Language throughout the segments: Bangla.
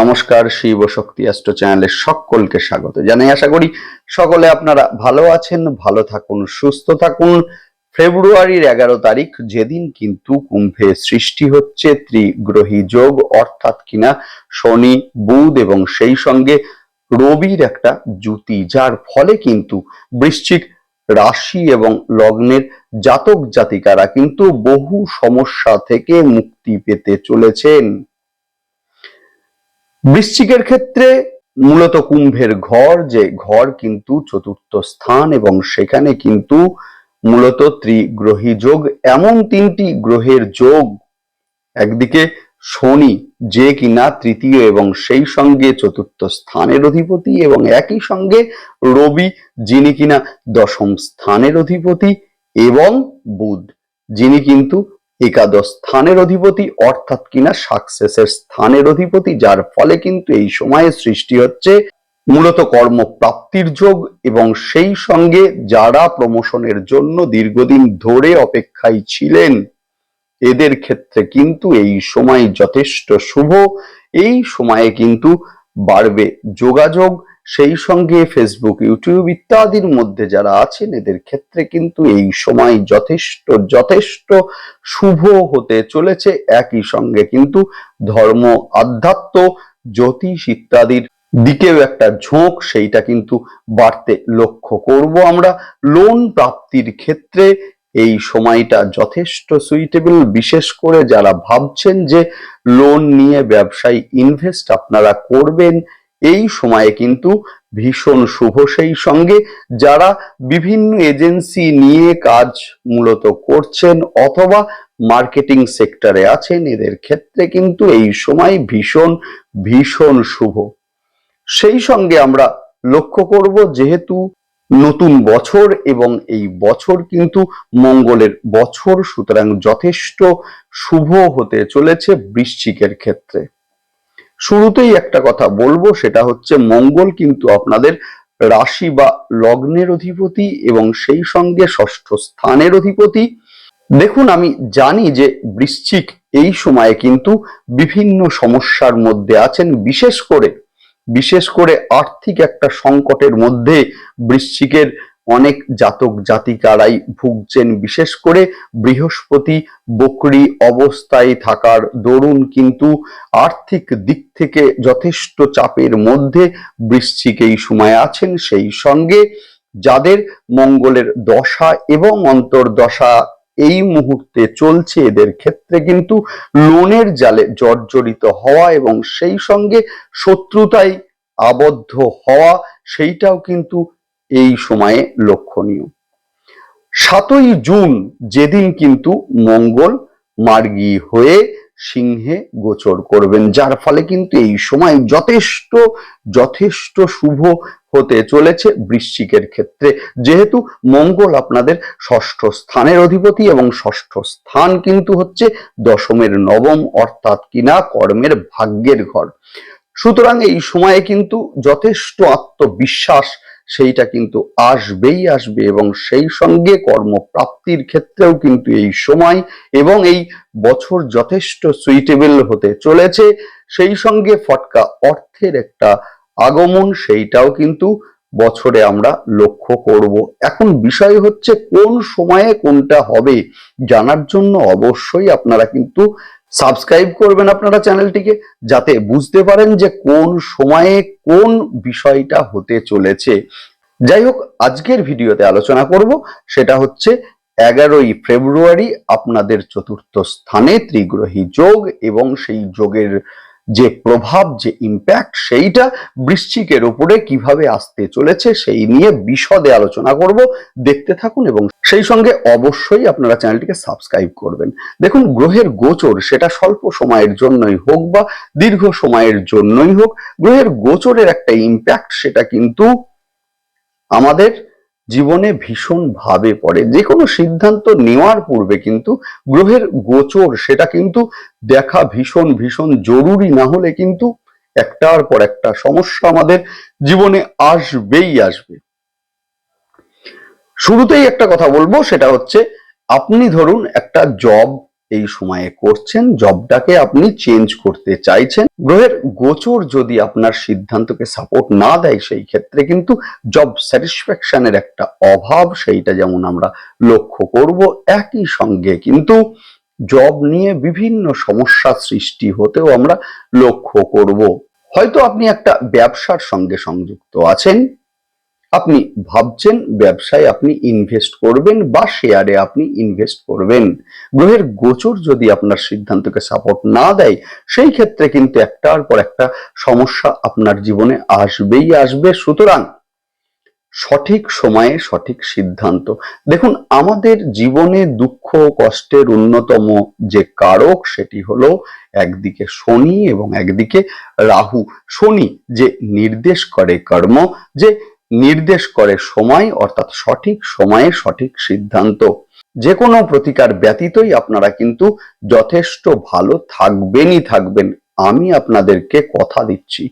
নমস্কার, শিব শক্তি অ্যাস্ট্রো চ্যানেলে সকলকে স্বাগত জানাই। আশা করি সকলে আপনারা ভালো আছেন, ভালো থাকুন, সুস্থ থাকুন। ফেব্রুয়ারির এগারো তারিখ, যেদিন কিন্তু কুম্ভে সৃষ্টি হচ্ছে ত্রিগ্রহী যোগ, অর্থাৎ কিনা শনি, বুধ এবং সেই সঙ্গে রবির একটা জুতি যার ফলে কিন্তু বৃশ্চিক রাশি এবং লগ্নের জাতক জাতিকারা কিন্তু বহু সমস্যা থেকে মুক্তি পেতে চলেছেন। বৃশ্চিকের ক্ষেত্রে মূলত কুম্ভের ঘর, যে ঘর কিন্তু চতুর্থ স্থান এবং সেখানে কিন্তু মূলত ত্রিগ্রহী যোগ, এমন তিনটি গ্রহের যোগ। একদিকে শনি, যে কিনা তৃতীয় এবং সেই সঙ্গে চতুর্থ স্থানের অধিপতি এবং একই সঙ্গে রবি, যিনি কিনা দশম স্থানের অধিপতি এবং বুধ, যিনি কিন্তু একাদশ স্থানের অধিপতি অর্থাৎ কিনা সাকসেসের স্থানের অধিপতি, যার ফলে কিন্তু এই সময়ে সৃষ্টি হচ্ছে মূলত কর্মপ্রাপ্তির যোগ এবং সেই সঙ্গে যারা প্রমোশনের জন্য দীর্ঘদিন ধরে অপেক্ষায় ছিলেন, এদের ক্ষেত্রে কিন্তু এই সময় যথেষ্ট শুভ। এই সময়ে কিন্তু বাড়বে যোগাযোগ সেই সঙ্গে ফেসবুক ইউটিউব ইত্যাদির মধ্যে যারা আছেন, এদের ক্ষেত্রে কিন্তু এই সময় যথেষ্ট যথেষ্ট শুভ হতে চলেছে। একই সঙ্গে কিন্তু ধর্ম, আধ্যাত্ম, জ্যোতিষ ইত্যাদির দিকেও একটা ঝোঁক, সেইটা কিন্তু বাড়তে লক্ষ্য করব আমরা। লোন প্রাপ্তির ক্ষেত্রে এই সময়টা যথেষ্ট সুইটেবল বিশেষ করে যারা ভাবছেন যে লোন নিয়ে ব্যবসায়ী ইনভেস্ট আপনারা করবেন এই সময়ে কিন্তু ভীষণ শুভ সেই সঙ্গে যারা বিভিন্ন এজেন্সি নিয়ে কাজ মূলত করছেন অথবা মার্কেটিং সেক্টরে আছেন, এদের ক্ষেত্রে কিন্তু এই সময় ভীষণ ভীষণ শুভ। সেই সঙ্গে আমরা লক্ষ্য করব যেহেতু নতুন বছর এবং এই বছর কিন্তু মঙ্গলের বছর, সুতরাং যথেষ্ট শুভ হতে চলেছে বৃশ্চিকের ক্ষেত্রে। শুরুতেই একটা কথা বলব, সেটা হচ্ছে মঙ্গল কিন্তু আপনাদের রাশি বা লগ্নের অধিপতি এবং সেই সঙ্গে ষষ্ঠ স্থানের অধিপতি। দেখুন, আমি জানি যে বৃশ্চিক এই সময়ে কিন্তু বিভিন্ন সমস্যার মধ্যে আছেন, বিশেষ করে বিশেষ করে আর্থিক একটা সংকটের মধ্যে বৃশ্চিকের অনেক জাতক জাতিকারাই ভুগছেন, বিশেষ করে বৃহস্পতি বকরি অবস্থায় থাকার দরুন কিন্তু আর্থিক দিক থেকে যথেষ্ট চাপের মধ্যে বৃশ্চিক এই সময় আছেন। সেই সঙ্গে যাদের মঙ্গলের দশা এবং অন্তর্দশা এই মুহূর্তে চলছে, এদের ক্ষেত্রে কিন্তু লোনের জালে জর্জরিত হওয়া এবং সেই সঙ্গে শত্রুতায় আবদ্ধ হওয়া, সেইটাও কিন্তু এই সময়ে লক্ষণীয়। সাতই জুন যেদিন কিন্তু মঙ্গল মার্গী হয়ে সিংহে গোচর করবেন, যার ফলে কিন্তু এই সময় যথেষ্ট যথেষ্ট শুভ হতে চলেছে বৃশ্চিকের ক্ষেত্রে। যেহেতু মঙ্গল আপনাদের ষষ্ঠ স্থানের অধিপতি এবং ষষ্ঠ স্থান কিন্তু হচ্ছে দশমের নবম, অর্থাৎ কিনা কর্মের ভাগ্যের ঘর। সুতরাং এই সময়ে কিন্তু যথেষ্ট আত্মবিশ্বাস সেইটা কিন্তু আসবেই আসবে এবং সেই সঙ্গে কর্মপ্রাপ্তির ক্ষেত্রেও কিন্তু এই সময় এবং এই বছর যথেষ্ট সুইটেবল হতে চলেছে। সেই সঙ্গে ফটকা অর্থের একটা আগমন, সেইটাও কিন্তু বছরে আমরা লক্ষ্য করব। এখন বিষয় হচ্ছে কোন সময়ে কোনটা হবে জানার জন্য অবশ্যই আপনারা কিন্তু সাবস্ক্রাইব করবেন আপনারা চ্যানেলটিকে, যাতে বুঝতে পারেন যে কোন সময়ে কোন বিষয়টা হতে চলেছে। যাই হোক, আজকের ভিডিওতে আলোচনা করব, সেটা হচ্ছে এগারোই ফেব্রুয়ারি আপনাদের চতুর্থ স্থানে ত্রিগ্রহী যোগ এবং সেই যোগের যে প্রভাব, যে ইম্প্যাক্ট সেইটা বৃশ্চিকের উপরে কীভাবে আসতে চলেছে সেই নিয়ে বিশদে আলোচনা করব। দেখতে থাকুন এবং সেই সঙ্গে অবশ্যই আপনারা চ্যানেলটিকে সাবস্ক্রাইব করবেন। দেখুন, গ্রহের গোচর সেটা স্বল্প সময়ের জন্যই হোক বা দীর্ঘ সময়ের জন্যই হোক, গ্রহের গোচরের একটা ইম্প্যাক্ট সেটা কিন্তু আমাদের জীবনে ভীষণ ভাবে পড়ে। যে কোনো সিদ্ধান্ত নেওয়ার পূর্বে কিন্তু গ্রহের গোচর সেটা কিন্তু দেখা ভীষণ ভীষণ জরুরি না হলে কিন্তু একটার পর একটা সমস্যা আমাদের জীবনে আসবেই আসবে। শুরুতেই একটা কথা বলব, সেটা হচ্ছে আপনি ধরুন একটা জব এই সময়ে করছেন জবটাকে আপনি চেঞ্জ করতে চাইছেন। গ্রহের গোচর যদি আপনার সিদ্ধান্তকে সাপোর্ট না দেয়, সেই ক্ষেত্রে কিন্তু জব স্যাটিসফ্যাকশনের একটা অভাব, সেইটা যেমন আমরা লক্ষ্য করব, একই সঙ্গে কিন্তু জব নিয়ে বিভিন্ন সমস্যা সৃষ্টি হতেও আমরা লক্ষ্য করব। হয়তো আপনি একটা ব্যবসার সঙ্গে সংযুক্ত আছেন আপনি ভাবছেন ব্যবসায় আপনি ইনভেস্ট করবেন বা শেয়ারে আপনি ইনভেস্ট করবেন। গ্রহের গোচর যদি আপনার সিদ্ধান্তকে সাপোর্ট না দেয়, সেই ক্ষেত্রে কিন্তু একটার পর একটা সমস্যা আপনার জীবনে আসবেই আসবে। সুতরাং সঠিক সময়ে সঠিক সিদ্ধান্ত। দেখুন, আমাদের জীবনে দুঃখ, কষ্টের অন্যতম যে কারক সেটি হলো একদিকে শনি এবং একদিকে রাহু। শনি যে নির্দেশ করে কর্ম, যে নির্দেশ করে সময়, অর্থাৎ সঠিক সময়ে সঠিক সিদ্ধান্ত। যে কোনো প্রতিকার ব্যতীতই আপনারা কিন্তু যথেষ্ট ভালো থাকবেনই থাকবেন। আমি আপনাদেরকে কথা দিচ্ছি।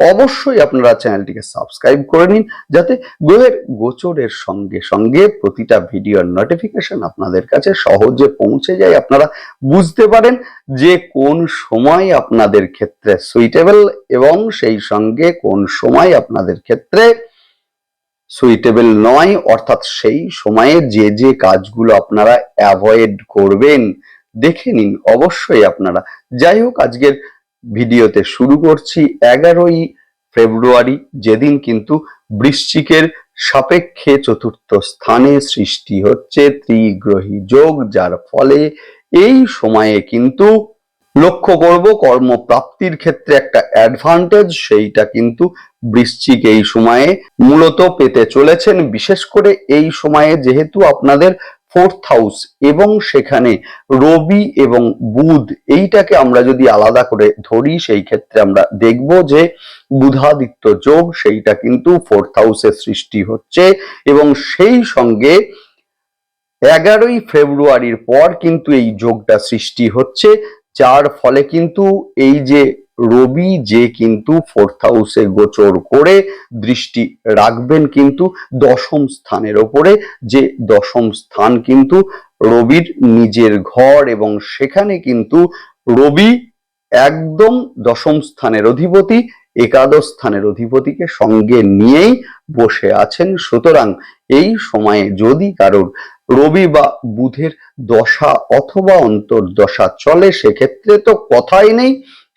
অবশ্যই আপনারা চ্যানেলটিকে সাবস্ক্রাইব করে নিন, যাতে গ্রহের গোচরের সঙ্গে সঙ্গে প্রতিটা ভিডিওর নোটিফিকেশন আপনাদের কাছে সহজে পৌঁছে যায়। আপনারা বুঝতে পারেন যে কোন সময় আপনাদের ক্ষেত্রে সুইটেবল এবং সেই সঙ্গে কোন সময় আপনাদের ক্ষেত্রে সুইটেবল নয়, অর্থাৎ সেই সময়ে যে যে কাজগুলো আপনারা অ্যাভয়েড করবেন, দেখে নিন, অবশ্যই আপনারা। যাই হোক, আজকের ভিডিওতে শুরু করছি। এগারোই ফেব্রুয়ারি, যেদিন কিন্তু বৃশ্চিকের সাপেক্ষে চতুর্থ স্থানে সৃষ্টি হচ্ছে ত্রিগ্রহী যোগ, যার ফলে এই সময়ে কিন্তু লক্ষ্য করব কর্মপ্রাপ্তির ক্ষেত্রে একটা অ্যাডভান্টেজ সেইটা কিন্তু বৃশ্চিক এই সময়ে মূলত পেতে চলেছেন। বিশেষ করে এই সময়ে যেহেতু আপনাদের ফোর্থ হাউস এবং সেখানে রবি এবং বুধ, এইটাকে আমরা যদি আলাদা করে ধরি, সেই ক্ষেত্রে আমরা দেখব যে বুধাদিত্য যোগ, সেইটা কিন্তু ফোর্থ হাউসে সৃষ্টি হচ্ছে এবং সেই সঙ্গে এগারোই ফেব্রুয়ারির পর কিন্তু এই যোগটা সৃষ্টি হচ্ছে। যার ফলে কিন্তু এই যে রবি, যে কিন্তু ফোর্থ হাউসে গোচর করে দৃষ্টি রাখবেন কিন্তু দশম স্থানের ওপরে, যে দশম স্থান কিন্তু রবির নিজের ঘর এবং সেখানে কিন্তু রবি একদম দশম স্থানের অধিপতি, একাদশ স্থানের অধিপতিকে সঙ্গে নিয়েই বসে আছেন। সুতরাং এই সময়ে যদি কারোর রবি বা বুধের দশা অথবা অন্তর্দশা চলে, সেক্ষেত্রে তো কথাই নেই।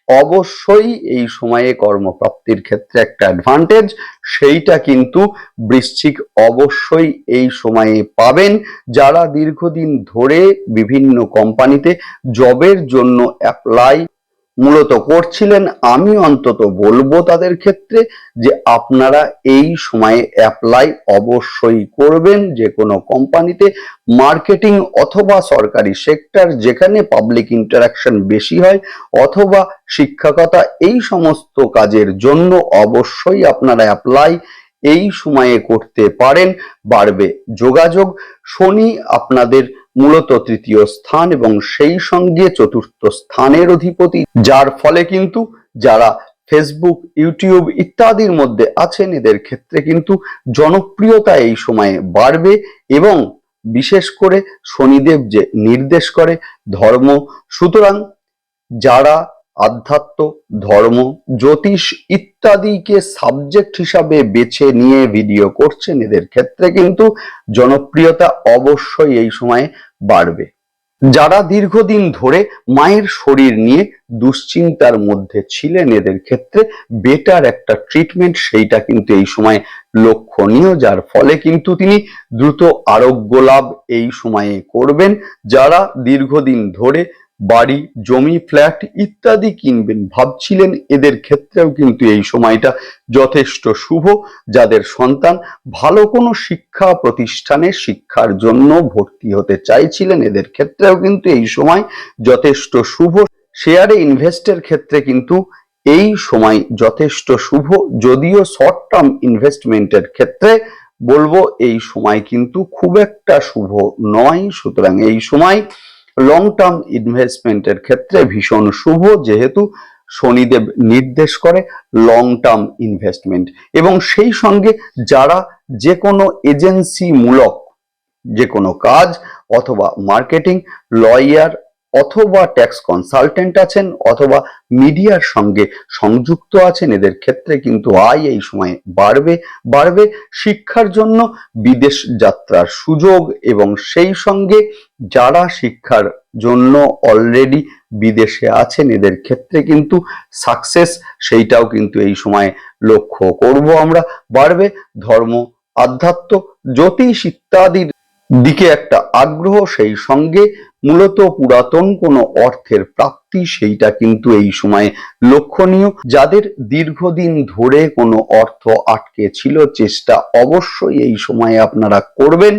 অবশ্যই এই সময়ে কর্মপ্রাপ্তির ক্ষেত্রে একটা অ্যাডভান্টেজ সেইটা কিন্তু বৃশ্চিক অবশ্যই এই সময়ে পাবেন। যারা দীর্ঘদিন ধরে বিভিন্ন কোম্পানিতে জবের জন্য অ্যাপ্লাই মূলত করছিলেন, আমি অন্তত বলব তাদের ক্ষেত্রে যে আপনারা এই সময়ে অ্যাপ্লাই অবশ্যই করবেন, যে কোনো কোম্পানিতে মার্কেটিং অথবা সরকারি সেক্টর যেখানে পাবলিক ইন্টারাকশন বেশি হয় অথবা শিক্ষকতা এই সমস্ত কাজের জন্য অবশ্যই আপনারা অ্যাপ্লাই এই সময়ে করতে পারেন, বাড়বে যোগাযোগ। শনি আপনাদের মূলত তৃতীয় স্থান এবং সেই সঙ্গে চতুর্থ স্থানের অধিপতি, যার ফলে কিন্তু যারা ফেসবুক ইউটিউব ইত্যাদির মধ্যে আছেন, এদের ক্ষেত্রে কিন্তু জনপ্রিয়তা এই সময়ে বাড়বে এবং বিশেষ করে শনিদেব যে নির্দেশ করে ধর্ম, সুতরাং যারা আধ্যাত্ম, ধর্ম, জ্যোতিষ ইত্যাদিকে সাবজেক্ট হিসাবে বেছে নিয়ে ভিডিও করছেন। এদের ক্ষেত্রে কিন্তু জনপ্রিয়তা অবশ্যই এই সময়ে বাড়বে। যারা দীর্ঘদিন ধরে মায়ের শরীর নিয়ে দুশ্চিন্তার মধ্যে ছিলেন, এদের ক্ষেত্রে বেটার একটা ট্রিটমেন্ট সেইটা কিন্তু এই সময় লক্ষণীয়, যার ফলে কিন্তু তিনি দ্রুত আরোগ্য লাভ এই সময়ে করবেন। যারা দীর্ঘদিন ধরে বাড়ি, জমি, ফ্ল্যাট ইত্যাদি কিনবেন। ভাবছিলেন এদের ক্ষেত্রেও কিন্তু এই সময়টা যথেষ্ট শুভ। যাদের সন্তান ভালো কোনো শিক্ষা প্রতিষ্ঠানে শিক্ষার জন্য ভর্তি হতে চাইছিলেন, এদের ক্ষেত্রেও কিন্তু এই সময় যথেষ্ট শুভ। শেয়ারে ইনভেস্টের ক্ষেত্রে কিন্তু এই সময় যথেষ্ট শুভ। যদিও শর্ট টার্ম ইনভেস্টমেন্টের ক্ষেত্রে বলব এই সময় কিন্তু খুব একটা শুভ নয়। সুতরাং এই সময় লং টার্ম ইনভেস্টমেন্টের ক্ষেত্রে ভীষণ শুভ, যেহেতু শনিদেব নির্দেশ করে লং টার্ম ইনভেস্টমেন্ট এবং সেই সঙ্গে যারা যে কোনো এজেন্সি মূলক যে কোনো কাজ অথবা মার্কেটিং লয়ার অথবা ট্যাক্স কনসালটেন্ট আছেন অথবা মিডিয়ার সঙ্গে সংযুক্ত আছেন, এদের ক্ষেত্রে কিন্তু আয় এই সময় বাড়বে বাড়বে শিক্ষার জন্য বিদেশ যাত্রার সুযোগ এবং সেই সঙ্গে যারা শিক্ষার জন্য অলরেডি বিদেশে আছেন, এদের ক্ষেত্রে কিন্তু সাকসেস সেইটাও কিন্তু এই সময় লক্ষ্য করব আমরা। বাড়বে ধর্ম আধ্যাত্ম, জ্যোতিষ ইত্যাদির দিকে একটা আগ্রহ, সেই সঙ্গে মূলত পুরাতন কোনো অর্থের প্রাপ্তি, সেইটা কিন্তু এই সময়ে লক্ষণীয়। যাদের দীর্ঘদিন ধরে কোনো অর্থ আটকে ছিল, চেষ্টা অবশ্যই এই সময়ে আপনারা করবেন।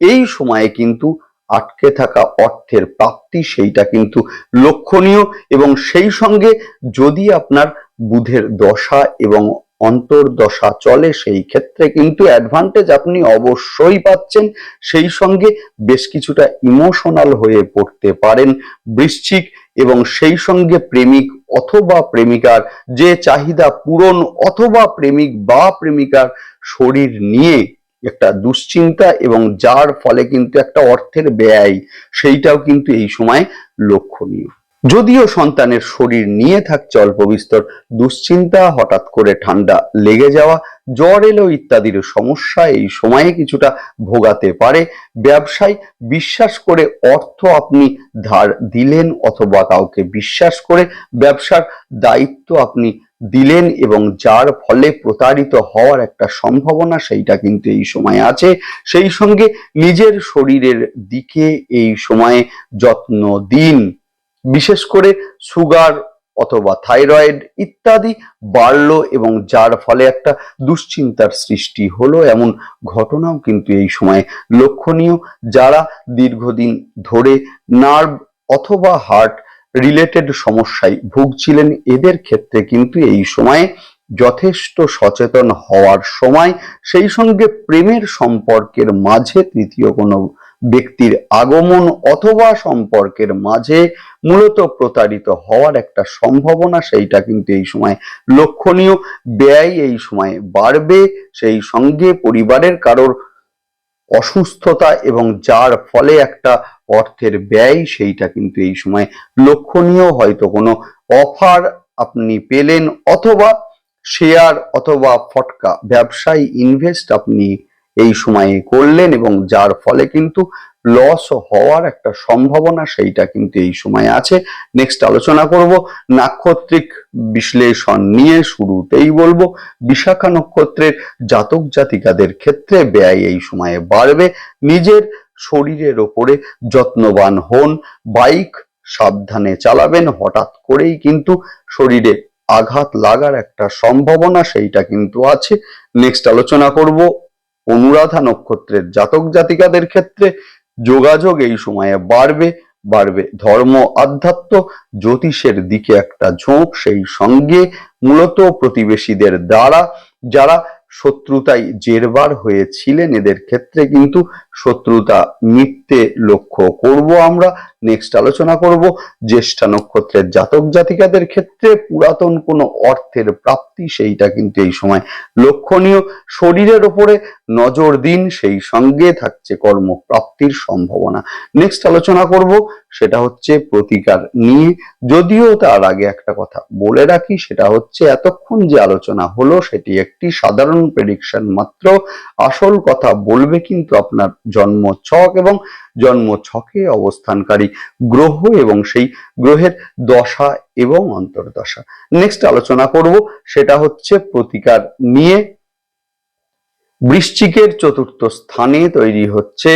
এই সময়ে কিন্তু আটকে থাকা অর্থের প্রাপ্তি, সেইটা কিন্তু লক্ষণীয়। এবং সেই সঙ্গে যদি আপনার বুধের দশা এবং অন্তর্দশা চলে সেই ক্ষেত্রে। কিন্তু অ্যাডভান্টেজ আপনি অবশ্যই পাচ্ছেন, সেই সঙ্গে বেশ কিছুটা ইমোশনাল হয়ে পড়তে পারেন বৃশ্চিক এবং সেই সঙ্গে প্রেমিক অথবা প্রেমিকার যে চাহিদা পূরণ অথবা প্রেমিক বা প্রেমিকার শরীর নিয়ে একটা দুশ্চিন্তা এবং যার ফলে কিন্তু একটা অর্থের ব্যয়, সেইটাও কিন্তু এই সময় লক্ষণীয়। যদিও সন্তানের শরীর নিয়ে থাকছে অল্প বিস্তর, দুশ্চিন্তা, হঠাৎ করে ঠান্ডা লেগে যাওয়া, জ্বর এলো ইত্যাদির সমস্যা এই সময়ে কিছুটা ভোগাতে পারে। ব্যবসায়, বিশ্বাস করে অর্থ আপনি ধার দিলেন অথবা কাউকে বিশ্বাস করে ব্যবসার দায়িত্ব আপনি দিলেন এবং যার ফলে প্রতারিত হওয়ার একটা সম্ভাবনা সেইটা কিন্তু এই সময় আছে। সেই সঙ্গে নিজের শরীরের দিকে এই সময়ে যত্ন দিন। বিশেষ করে সুগার অথবা থাইরয়েড ইত্যাদি বাড়লো এবং যার ফলে একটা দুশ্চিন্তার সৃষ্টি হলো এমন ঘটনাও কিন্তু এই সময় লক্ষণীয় যারা দীর্ঘদিন ধরে নার্ভ অথবা হার্ট রিলেটেড সমস্যায় ভুগছিলেন, এদের ক্ষেত্রে কিন্তু এই সময়ে যথেষ্ট সচেতন হওয়ার সময় সেই সঙ্গে প্রেমের সম্পর্কের মাঝে তৃতীয় কোনো ব্যক্তির আগমন অথবা সম্পর্কের মাঝে মূলত প্রতারিত হওয়ার একটা সম্ভাবনা সেইটা কিন্তু এই সময় লক্ষণীয়। ব্যয় এই সময় বাড়বে, সেই সঙ্গে পরিবারের কারোর অসুস্থতা এবং যার ফলে একটা অর্থের ব্যয় সেইটা কিন্তু এই সময় লক্ষণীয়। হয়তো কোনো অফার আপনি পেলেন অথবা শেয়ার অথবা ফটকা, ব্যবসায় ইনভেস্ট আপনি এই সময়ে করলেন এবং যার ফলে কিন্তু লস হওয়ার একটা সম্ভাবনা সেইটা কিন্তু এই সময় আছে। নেক্সট আলোচনা করব, নাক্ষত্রিক বিশ্লেষণ নিয়ে শুরুতেই বলব, বিশাখা নক্ষত্রের জাতক জাতিকাদের ক্ষেত্রে ব্যয় এই সময়ে বাড়বে। নিজের শরীরের ওপরে যত্নবান হন বাইক সাবধানে চালাবেন, হঠাৎ করেই কিন্তু শরীরে আঘাত লাগার একটা সম্ভাবনা সেইটা কিন্তু আছে। নেক্সট আলোচনা করব অনুরাধা নক্ষত্রের জাতক জাতিকাদের ক্ষেত্রে যোগাযোগ এই সময়ে বাড়বে বাড়বে। ধর্ম আধ্যাত্ম জ্যোতিষের দিকে একটা ঝোঁক সেই সঙ্গে মূলত প্রতিবেশীদের দ্বারা, যারা শত্রুতায় জেরবার হয়েছিলেন এদের ক্ষেত্রে, কিন্তু শত্রুতা মিটতে লক্ষ্য করব আমরা। নেক্সট আলোচনা করব, জ্যেষ্ঠা নক্ষত্রের জাতক জাতিকাদের ক্ষেত্রে পুরাতন কোনো অর্থের প্রাপ্তি, সেইটা কিন্তু এই সময় লক্ষণীয়। শরীরের ওপরে নজর দিন, সেই সঙ্গে থাকছে কর্মপ্রাপ্তির সম্ভাবনা। নেক্সট আলোচনা করব সেটা হচ্ছে প্রতিকার নিয়ে যদিও তার আগে একটা কথা বলে রাখি, সেটা হচ্ছে এতক্ষণ যে আলোচনা হলো, সেটি একটি সাধারণ প্রেডিকশন মাত্র। আসল কথা বলবে কিন্তু আপনার জন্ম ছক এবং জন্ম ছকে অবস্থানকারী গ্রহ এবং সেই গ্রহের দশা এবং অন্তর্দশা। নেক্সট আলোচনা করব, সেটা হচ্ছে প্রতিকার নিয়ে। বৃশ্চিকের চতুর্থ স্থানে তৈরি হচ্ছে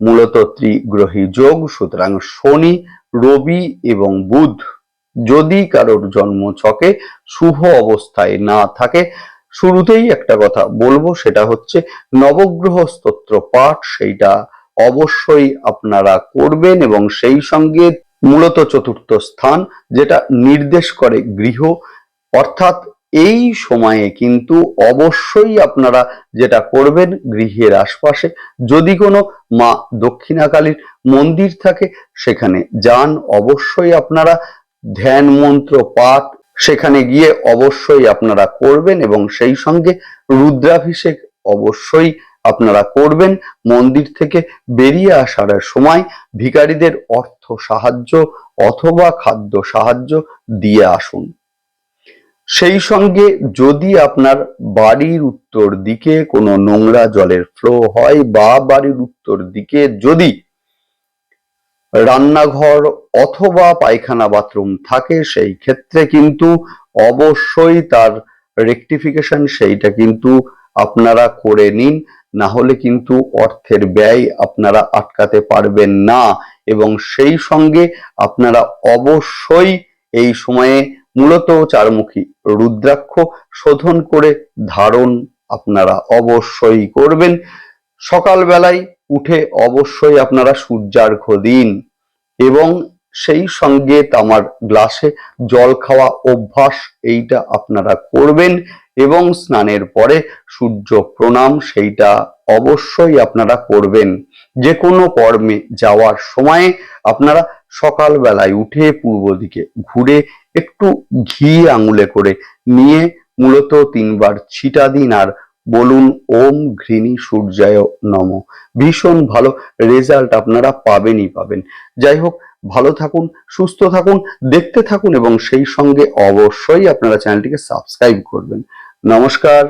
মূলত ত্রিগ্রহী যোগ, সুতরাং শনি, রবি এবং বুধ। যদি কারোর জন্ম ছকে শুভ অবস্থায় না থাকে, শুরুতেই একটা কথা বলব, সেটা হচ্ছে নবগ্রহ স্তোত্র পাঠ, সেইটা অবশ্যই আপনারা করবেন এবং সেই সঙ্গে মূলত চতুর্থ স্থান, যেটা নির্দেশ করে গৃহ, অর্থাৎ এই সময়ে কিন্তু অবশ্যই আপনারা যেটা করবেন গৃহের আশপাশে, যদি কোনো মা দক্ষিণাকালীর মন্দির থাকে, সেখানে যান। অবশ্যই আপনারা ধ্যান মন্ত্র পাঠ সেখানে গিয়ে অবশ্যই আপনারা করবেন এবং সেই সঙ্গে রুদ্রাভিষেক অবশ্যই আপনারা করবেন। মন্দির থেকে বেরিয়ে আসার সময় ভিখারিদের অর্থ সাহায্য অথবা খাদ্য সাহায্য দিয়ে আসুন। সেই সঙ্গে যদি আপনার বাড়ির উত্তর দিকে কোনো নোংরা জলের ফ্লো হয় বা বাড়ির উত্তর দিকে যদি রান্নাঘর অথবা পায়খানা বাথরুম থাকে, সেই ক্ষেত্রে কিন্তু অবশ্যই তার রেকটিফিকেশন সেইটা কিন্তু আপনারা করে নিন। না হলে কিন্তু অর্থের ব্যয় আপনারা আটকাতে পারবেন না। এবং সেই সঙ্গে আপনারা অবশ্যই এই সময়ে মূলত চারমুখী রুদ্রাক্ষ শোধন করে ধারণ আপনারা অবশ্যই করবেন। সকালবেলায় উঠে অবশ্যই আপনারা সূর্যার্ঘ দিন এবং সেই সঙ্গে তামার গ্লাসে জল খাওয়া অভ্যাস এইটা আপনারা করবেন এবং স্নানের পরে সূর্য প্রণাম সেইটা অবশ্যই আপনারা করবেন। যে কোনো কর্মে যাওয়ার সময়ে আপনারা সকালবেলায় উঠে পূর্ব দিকে ঘুরে একটু ঘি আঙুলে করে নিয়ে মূলত তিনবার ছিটা দিন আর বলুন, ওম ঘৃণী সূর্যায় নম। ভীষণ ভালো রেজাল্ট আপনারা পাবেনই পাবেন। যাই হোক, ভালো থাকুন, সুস্থ থাকুন, দেখতে থাকুন এবং সেই সঙ্গে অবশ্যই আপনারা চ্যানেলটিকে সাবস্ক্রাইব করবেন। নমস্কার।